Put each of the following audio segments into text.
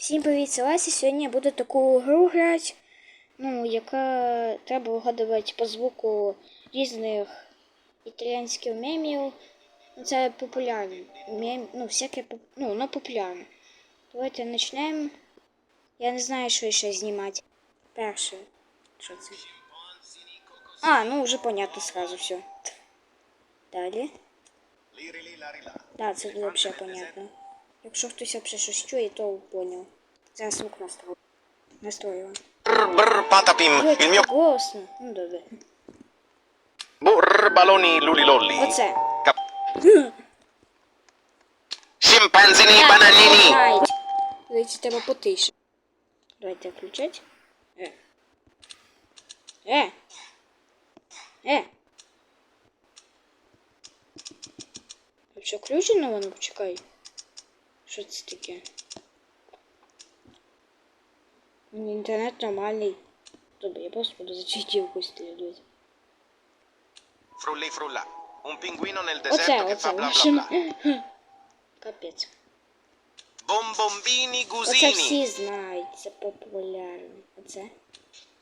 Всім привіт, це Лася. Сьогодні я буду таку гру грати, ну, яка треба вгадувати по звуку різних італійських мемів. Ну, це популярне. Мем, ну, всяке, ну, воно популярне. Давайте почнемо. Я не знаю, що ще знімати. Перше. Що це? А, ну вже понятно сразу все. Далі. Да, це взагалі понятно. Якщо хтось взагалі щось чує, то поняв. Зараз звук patapim, Ой, il mio так голосно. Ну добре. burr baloni lulilolli. Оце. Cap- Scimpanzini bananini. Знають. Дивіться, треба потише. Давайте включать. Е. Е. Е. Вообще включено воно? Почекай. Що це таке? Інтернет нормальний. Добре, я просто буду за читівку слідувати. Frulli frulla. Un pinguino nel deserto che fa bla bla bla. Капець. Bombombini Оце gusini. всі знають, це популярно. Оце.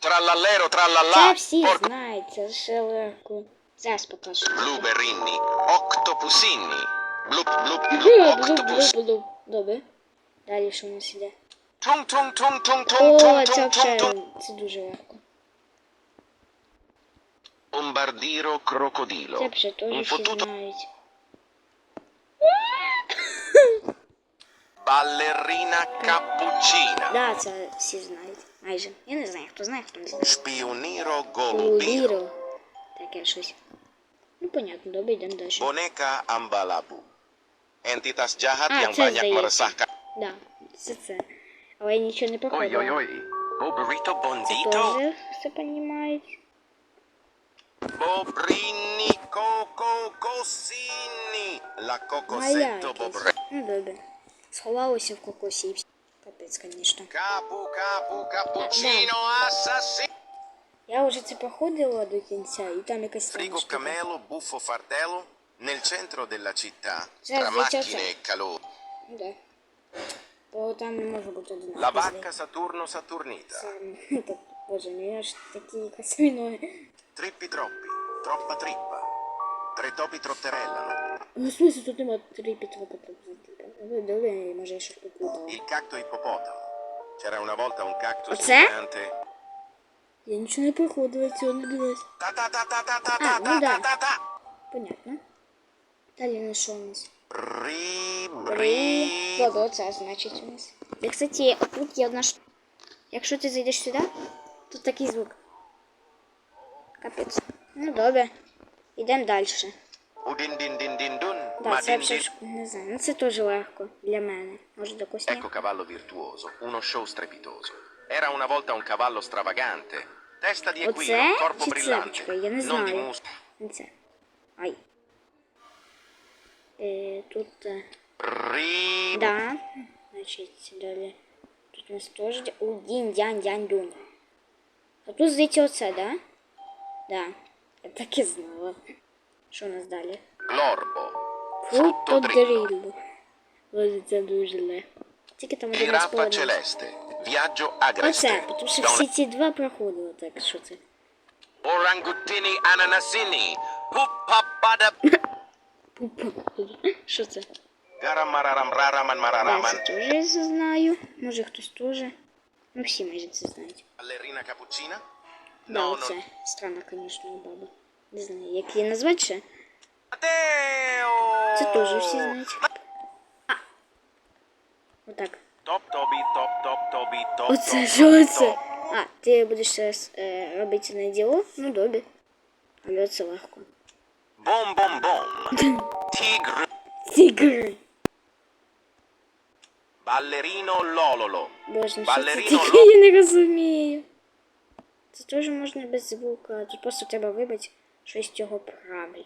Trallallero Це trallallà. всі Porco знають, це ще. Зараз покажу. Octopusini. Blup blup blup. Блуб, Octopus. блуб, блуб. Добре. Далі що у нас іде? О, це взагалі, це дуже легко. Bombardiro Це crocodilo. вже теж всі знають. ballerina cappuccina. Да, це всі знають. Майже. Я не знаю, хто знає, хто не знає. Golubiro. Ліро. Таке щось. Ну, понятно, добре, йдемо далі. Boneka Ambalabu. Entitas jahat А, yang це banyak здається. meresahkan. Да, це це. Але я нічого не проходила. Ой-ой-ой. Bobrito Це bondito. теж все понімають. Bobrini coco cosini. La Моя cocosetto якесь. bobre. Ну, добре. Сховалося в кокосі і всі. Капець, звісно. Capu capu cappuccino assassino. Я вже це проходила до кінця, і там якась там Frigo штука. camelo buffo fardello. Nel centro della città. Già, Tra già, già, macchine già. e calore. Ну, да. Бо там не може бути одинаково. La vacca Saturno Saturnita. Сам. Так, Боже, ну я ж такі красиві ноги. Trippi troppi. Troppa trippa. Tre topi trotterellano. Ну, в смысле, тут нема три підводи Ну, добре, може я щось попутала. Il cacto ippopotamo. C'era una volta un cactus Cos'è? gigante. Я нічого не проходила, цього не дивилась. Ta ta ta ta ta ta А, ta ну ta да. ta ta ta. Понятно. Далі на що у нас? Bri. Добре, це значить у нас. І, кстати, тут є одна ш... Якщо ти зайдеш сюди, тут такий звук. Капець. Ну добре. Йдемо далі. Да, це вже не знаю. Ну це теж легко для мене. Може до когось? Ecco cavallo virtuoso, uno show strepitoso. Era una volta un cavallo stravagante. Testa di equino, Оце corpo чи це? brillante. Чекай, я не Non di знаю. mus. Це. Ай. Е, тут. Да. Значить, далі. Тут у нас теж дінь дянь дянь дунь. А тут здається оце, да? Да. Я так і знала. Що у нас далі? Frutto dritto. Фрутодрілло. Ось. Тільки там один Giraffa половина. Viaggio Оце, тому що всі ці два проходили, так що це? Orangutini ananasini. Puppapada. Що це? Я це теж знаю. Може хтось теж. Ну всі майже це знають. Да, оце. Странна, звісно, баба. Не знаю, як її назвати ще. Це теж всі знають. А. Отак. Оце що це? А, ти будеш зараз е, робити на діло? Ну добре. Але це легко. Бом-бом-бом. Tigre. Тігр. Ballerino lololo. Боже, ну що це таке, я не розумію. Це теж можна без звука. Тут просто треба вибрати щось цього правильне.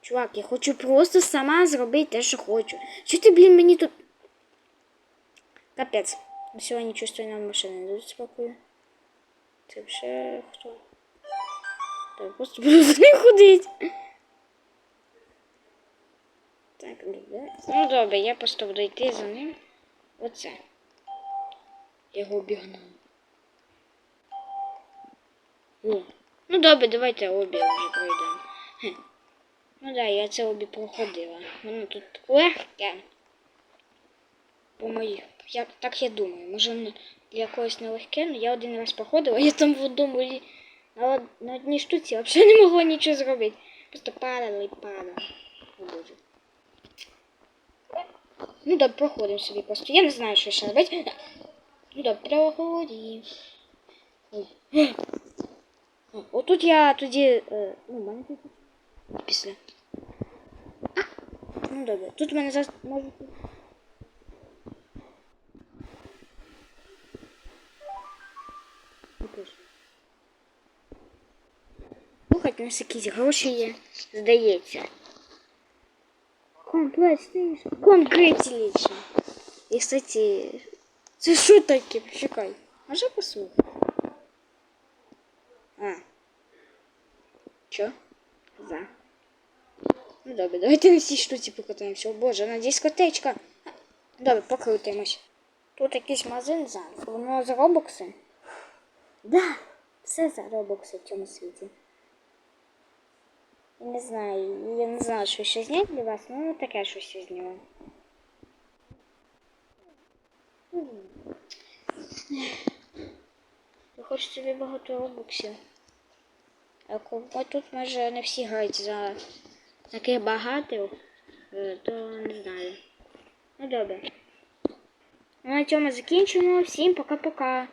Чувак, я хочу просто сама зробити те, що хочу. Що ти, блін, мені тут. Капець. Ну, Сьогодні чувствую нам машини не дадуть спокою. Це вже хто? Так, просто буду за ним ходити. Так, добре. Ну добре, я просто буду йти за ним. Оце. Я його обігнув. О. Ну добре, давайте обі вже пройдемо. Хе. Ну да, я це обі проходила. Воно тут легке. По моїх. Я, так я думаю. Може воно для когось не легке, але я один раз проходила, я там в одному лі- на, од- на одній штуці взагалі не могла нічого зробити. Просто падала і падала. О боже. Ну добре, проходимо собі просто. Я не знаю, що ще робити. Ну добре, проходимо. Отут я тоді. Е, ну, мене після. Ну добре. Тут в мене зараз може. У нас якісь гроші є, здається. Комплектейшн. Congratulations. І, кстати, це що таке? Почекай. Може послухати? А. Чо? За. Ну добре, давайте на всій штуці покатаємося. О боже, на дискотечка. Добре, покрутимось. Тут якийсь магазин за. Воно за робокси? Да, все за робокси в цьому світі. Не знаю, я не знаю, що ще зняти для вас, ну таке щось я зняла. Хочу собі багато робоксів. А тут може не всі грають за таких багатих, е, то не знаю. Ну добре. На цьому закінчимо. Всім пока-пока.